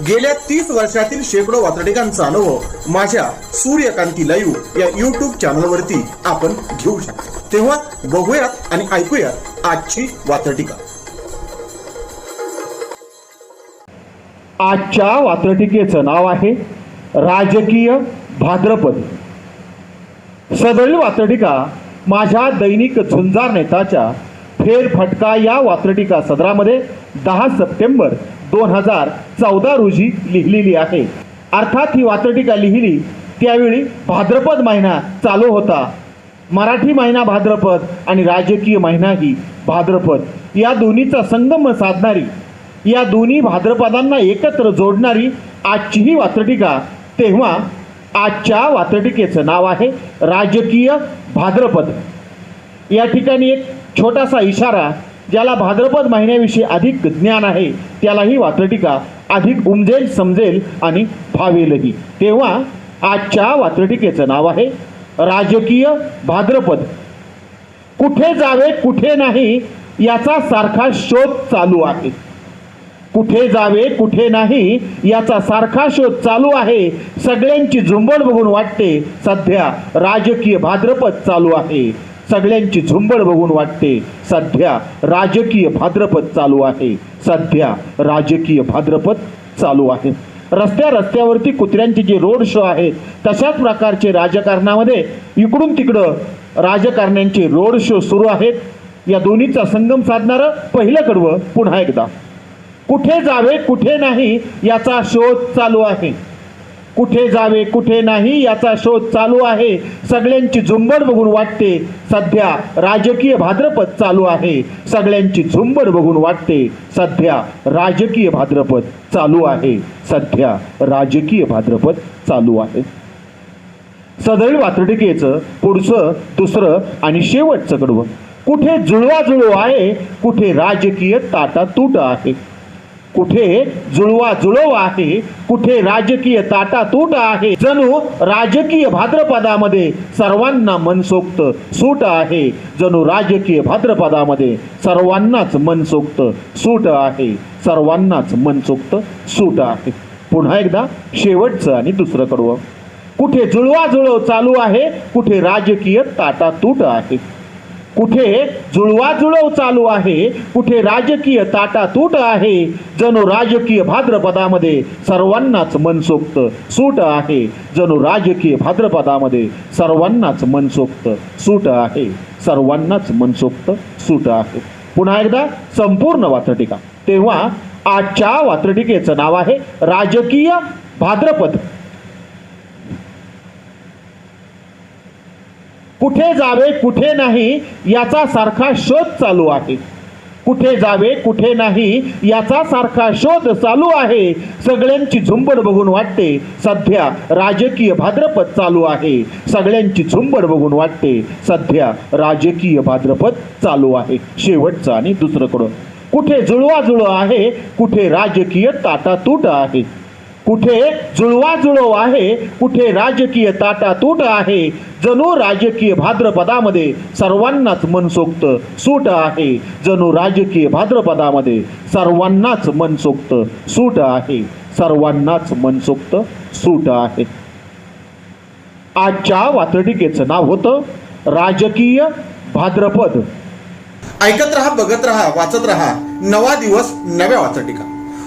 गेल्या तीस वर्षातील शेकडो वातडिकांचा अनुभव माझ्या सूर्यकांती लाईव्ह या युट्यूब चॅनलवरती आपण घेऊ शकतो. तेव्हा बघूयात आणि ऐकूयात आजची वातडिका आजच्या वात्रटिकेचं नाव आहे राजकीय भाद्रपद. सदरील वात्रटिका माझ्या दैनिक झुंजार नेताच्या फेरफटका या वात्रटिका सदरामध्ये दहा सप्टेंबर दोन हजार चौदा रोजी लिहिलेली आहे. अर्थात ही वात्रटिका लिहिली त्यावेळी भाद्रपद महिना चालू होता. मराठी महिना भाद्रपद आणि राजकीय महिनाही भाद्रपद. या दोन्हीचा संगम साधणारी या दोन्ही भाद्रपदांना एकत्र जोडणारी आजची ही वात्रटिका तेव्हा आजच्या वात्रटिकेचं नाव आहे राजकीय भाद्रपद. या ठिकाणी एक छोटासा इशारा ज्याला भाद्रपद महिन्याविषयी अधिक ज्ञान आहे त्यालाही वात्रटिका अधिक उमजेल समजेल आणि भावेलही. तेव्हा आजच्या वात्रटिकेचं नाव आहे राजकीय भाद्रपद. कुठे जावे कुठे नाही याचा सारखा शोध चालू आहे. कुठे जावे कुठे नाही याचा सारखा शोध चालू आहे. सगळ्यांची झुंबड बघून वाटते सध्या राजकीय भाद्रपद चालू आहे. सगळ्यांची झुंबड बघून वाटते सध्या राजकीय भाद्रपद चालू आहे. सध्या राजकीय भाद्रपद चालू आहे. रस्त्या रस्त्यावरती कुत्र्यांचे जे रोड शो आहेत तशाच प्रकारचे राजकारणामध्ये इकडून तिकडं राजकारण्यांचे रोड शो सुरू आहेत. या दोन्हीचा संगम साधणारं पहिलं कडवं पुन्हा एकदा. कुठे जावे कुठे नाही याचा शोध चालू आहे. कुठे जावे कुठे नाही याचा शोध चालू आहे. सगळ्यांची झुंबड बघून वाटते. सध्या राजकीय भाद्रपद चालू आहे. सगळ्यांची झुंबड बघून वाटते. सध्या राजकीय भाद्रपद चालू आहे. सध्या राजकीय भाद्रपद चालू आहे. सदैव वात्रटिकेचं पुढचं दुसरं आणि शेवटचं कडवं. कुठे जुळवाजुळव आहे कुठे राजकीय ताटातूट आहे. कुठे जुळवा जुळव आहे कुठे राजकीय ताटातूट आहे. जणू राजकीय भाद्रपदामध्ये सर्वांना मनसोक्त सूट आहे. जणू राजकीय भाद्रपदामध्ये सर्वांनाच मनसोक्त सूट आहे. सर्वांनाच मनसोक्त सूट आहे. पुन्हा एकदा शेवटचं आणि दुसरं कडवं. कुठे जुळवा जुळव चालू आहे कुठे राजकीय ताटातूट आहे. कुठे जुळवाजुळव चालू आहे कुठे राजकीय ताटातूट आहे जणू राजकीय भाद्रपदामध्ये सर्वांनाच मनसोक्त सूट आहे. जणू राजकीय भाद्रपदामध्ये सर्वांनाच मनसोक्त सूट आहे. सर्वांनाच मनसोक्त सूट आहे. पुन्हा एकदा संपूर्ण वात्रटिका. तेव्हा आजच्या वात्रटिकेचं नाव आहे राजकीय भाद्रपद. कुठे जावे कुठे नाही याचा सारखा शोध चालू आहे. कुठे जावे कुठे नाही याचा सारखा शोध चालू आहे. सगळ्यांची झुंबड बघून वाटते सध्या राजकीय भाद्रपद चालू आहे. सगळ्यांची झुंबड बघून वाटते सध्या राजकीय भाद्रपद चालू आहे. शेवटचं आणि दुसरं कुठे जुळवाजुळव आहे कुठे राजकीय ताटातूट आहे. कुठे जुळवाजुळव आहे कुठे राजकीय ताटातूट आहे जणू राजकीय भाद्रपदामध्ये सर्वांनाच मनसोक्त सूट आहे. जणू राजकीय भाद्रपदामध्ये सर्वांनाच मनसोक्त सूट आहे. सर्वांनाच मनसोक्त सूट आहे. आजच्या वात्रटिकेचं नाव होतं राजकीय भाद्रपद. ऐकत रहा बघत रहा वाचत रहा. नवा दिवस नव्या वाचटिका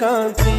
কাঁদি